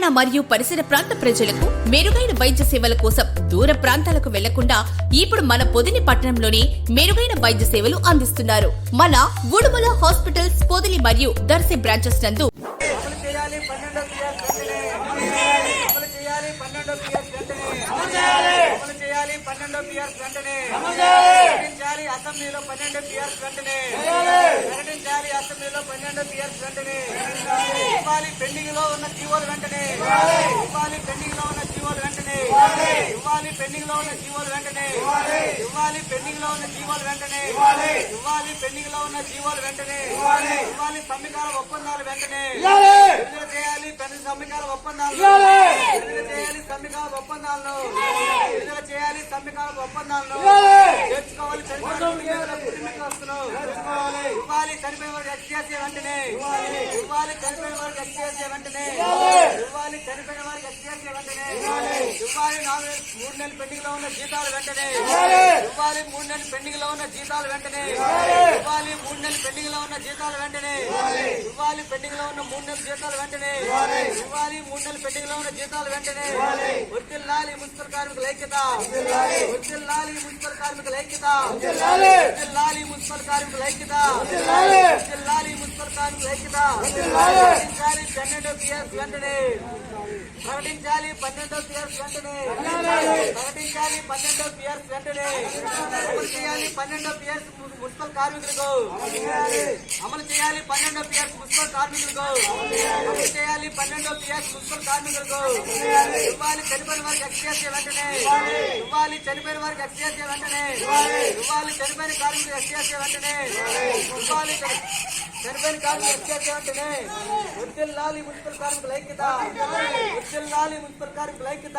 తెలంగాణ మరియు పరిసర ప్రాంత ప్రజలకు మెరుగైన వైద్య సేవల కోసం దూర ప్రాంతాలకు వెళ్ళకుండా ఇప్పుడు మన పొదిని పట్టణంలోనే మెరుగైన వైద్య సేవలు అందిస్తున్నారు. మన ఉడుమల హాస్పిటల్స్ పొదిలి మరియు దర్శి బ్రాంచెస్ నందు అసెంబ్లీలో పన్నెండు పిఎస్ వెంటనే. అసెంబ్లీలో పన్నెండు పిఎస్ వెంటనే. ఇవ్వాలి పెండింగ్లో ఉన్న జీవోలు వెంటనే. ఇవ్వాలి. పెండింగ్లో ఉన్న జీవోలు వెంటనే. ఇవ్వాలి. పెండింగ్లో ఉన్న జీవోలు వెంటనే. ఇవ్వాలి. పెండింగ్లో ఉన్న జీవోలు వెంటనే. ఇవ్వాలి. పెండింగ్లో ఉన్న జీవోలు వెంటనే. ఇవ్వాలి. సమ్మికాల ఒప్పందాలు వెంటనే. విడుదల చేయాలి పెద్ద సమ్మికాల ఒప్పందాలు. విడుదల చేయాలి సమ్మికాల ఒప్పందాలను విడుదల చేయాలి సమ్మికాల ఒప్పందాలను తెచ్చుకోవాలి చనిపోయిన కుటుంబీకులను ఇవ్వాలి చనిపోయిన వారికి వెంటనే. ఇవ్వాలి. చనిపోయిన వారికి ఎక్స్చేసే వెంటనే. ఇవ్వాలి. చనిపోయిన వారికి ఎక్స్చేసే వెంటనే. ఇవ్వాలి. నాలుగు మూడు నెలలు పెండింగ్లో ఉన్న జీతాలు వెంటనే. ఇవ్వాలి. మూడు నెలలు పెండింగ్లో ఉన్న జీతాలు వెంటనే. ఇవ్వాలి. మూడు నెలలు పెండింగ్లో ఉన్న జీతాలు వెంటనే. ఇవ్వాలి. పెండింగ్లో ఉన్న మూడు నెలల జీతాలు వెంటనే. ఇవ్వాలి. మూడు నెలలు పెండింగ్లో ఉన్న జీతాలు వెంటనే. వర్తిల్లాలి మున్సిపల్ కార్మికుల ఐక్యత. వర్తిల్లాలి మున్సిపల్ కార్మికుల ఐక్యత. వర్తిల్లాలి మున్సిపల్ కార్మికుల ఐక్యత. వర్తిల్లాలి మున్సిపల్ కార్మికుల ఐక్యత ప్రకటించాలి పన్నెండో పిఎస్ వెంటనే ప్రకటించాలి పన్నెండో పిఎస్ వెంటనే ప్రకటించాలి పన్నెండో పిఎస్ వెంటనే అమలు చేయాలి పన్నెండో పిఎస్ మున్సిపల్ కార్మికులకు అమలు చేయాలి పన్నెండో పిఎస్ మున్సిపల్ కార్మికులకు పన్నెండో పిఎస్ మున్సిపల్ కార్మికులకు ఇవ్వాలి చనిపోయిన వారికి ఎక్స్చేసే వెంటనే. ఇవ్వాలి చనిపోయిన వారికి ఎక్స్చేసే వెంటనే. ఇవ్వాలి చనిపోయిన కార్మికులు ఎక్స్చేసే వెంటనే. ఇవ్వాలి చనిపోయిన కార్మికులు ఎక్స్చేసే వెంటనే. ఉద్యల్ లాలి మున్సిపల్ కార్మికుల ఐక్యత. ఉద్యల్ లాలి మున్సిపల్ కార్మికుల ఐక్యత.